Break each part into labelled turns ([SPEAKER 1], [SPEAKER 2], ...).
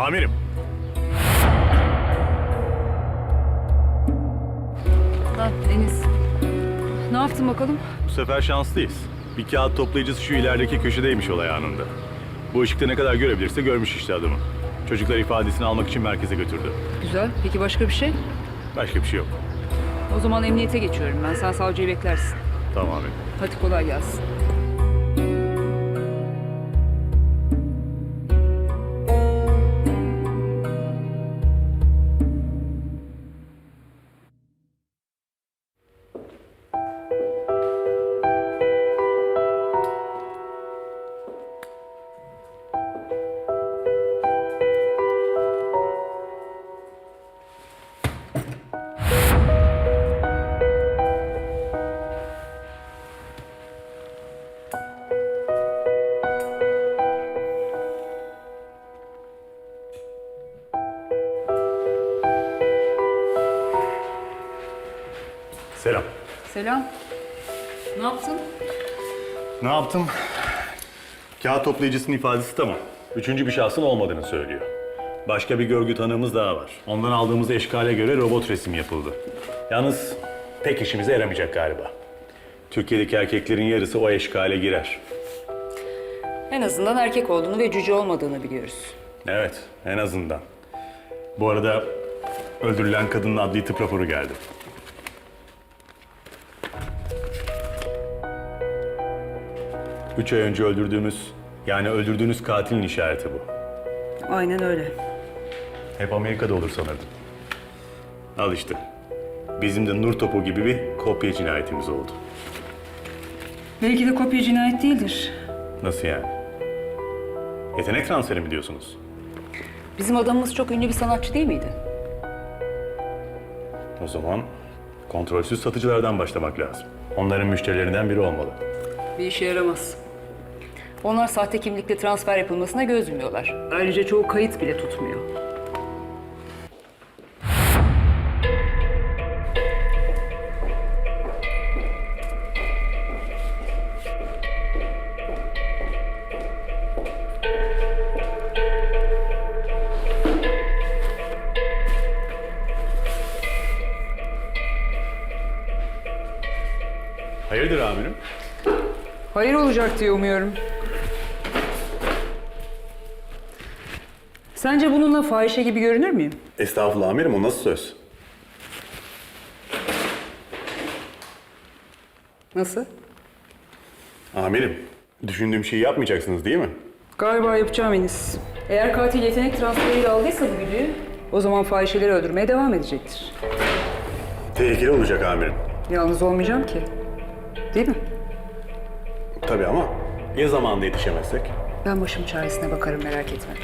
[SPEAKER 1] Amirim.
[SPEAKER 2] Ha Deniz. Ne yaptın bakalım?
[SPEAKER 1] Bu sefer şanslıyız. Bir kağıt toplayıcısı şu ilerideki köşedeymiş olay anında. Bu ışıkta ne kadar görebilirse görmüş işte adamı. Çocuklar ifadesini almak için merkeze götürdü.
[SPEAKER 2] Güzel. Peki başka bir şey?
[SPEAKER 1] Başka bir şey yok.
[SPEAKER 2] O zaman emniyete geçiyorum ben. Sen savcıyı beklersin.
[SPEAKER 1] Tamam amirim.
[SPEAKER 2] Hadi kolay gelsin.
[SPEAKER 1] Selam.
[SPEAKER 2] Selam. Ne yaptın?
[SPEAKER 1] Ne yaptım? Kağıt toplayıcısının ifadesi tamam. Üçüncü bir şahsın olmadığını söylüyor. Başka bir görgü tanığımız daha var. Ondan aldığımız eşkale göre robot resim yapıldı. Yalnız pek işimize yaramayacak galiba. Türkiye'deki erkeklerin yarısı o eşkale girer.
[SPEAKER 2] En azından erkek olduğunu ve cüce olmadığını biliyoruz.
[SPEAKER 1] Evet, en azından. Bu arada öldürülen kadının adli tıp raporu geldi. Üç ay önce öldürdüğümüz, yani öldürdüğünüz katilin işareti bu.
[SPEAKER 2] Aynen öyle.
[SPEAKER 1] Hep Amerika'da olur sanırdım. Al işte. Bizim de nur topu gibi bir kopya cinayetimiz oldu.
[SPEAKER 2] Belki de kopya cinayet değildir.
[SPEAKER 1] Nasıl yani? Yetenek transferi mi diyorsunuz?
[SPEAKER 2] Bizim adamımız çok ünlü bir sanatçı değil miydi?
[SPEAKER 1] O zaman kontrolsüz satıcılardan başlamak lazım. Onların müşterilerinden biri olmalı.
[SPEAKER 2] Bir işe yaramaz. Onlar sahte kimlikle transfer yapılmasına göz yumuyorlar. Ayrıca çoğu kayıt bile tutmuyor.
[SPEAKER 1] Hayırdır amirim?
[SPEAKER 2] Hayır olacak diye umuyorum. Sence bununla fahişe gibi görünür müyüm?
[SPEAKER 1] Estağfurullah amirim o nasıl söz?
[SPEAKER 2] Nasıl?
[SPEAKER 1] Amirim, düşündüğüm şeyi yapmayacaksınız değil mi?
[SPEAKER 2] Galiba yapacağım Enis. Eğer katil yetenek transferiyle aldıysa bu güdüğü, o zaman fahişeleri öldürmeye devam edecektir.
[SPEAKER 1] Tehlikeli olacak amirim.
[SPEAKER 2] Yalnız olmayacağım ki. Değil mi?
[SPEAKER 1] Tabii ama ya zamanında yetişemezsek?
[SPEAKER 2] Ben başım çaresine bakarım merak etme.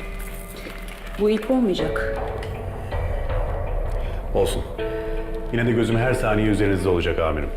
[SPEAKER 2] Bu ilk olmayacak.
[SPEAKER 1] Olsun. Yine de gözüm her saniye üzerinizde olacak amirim.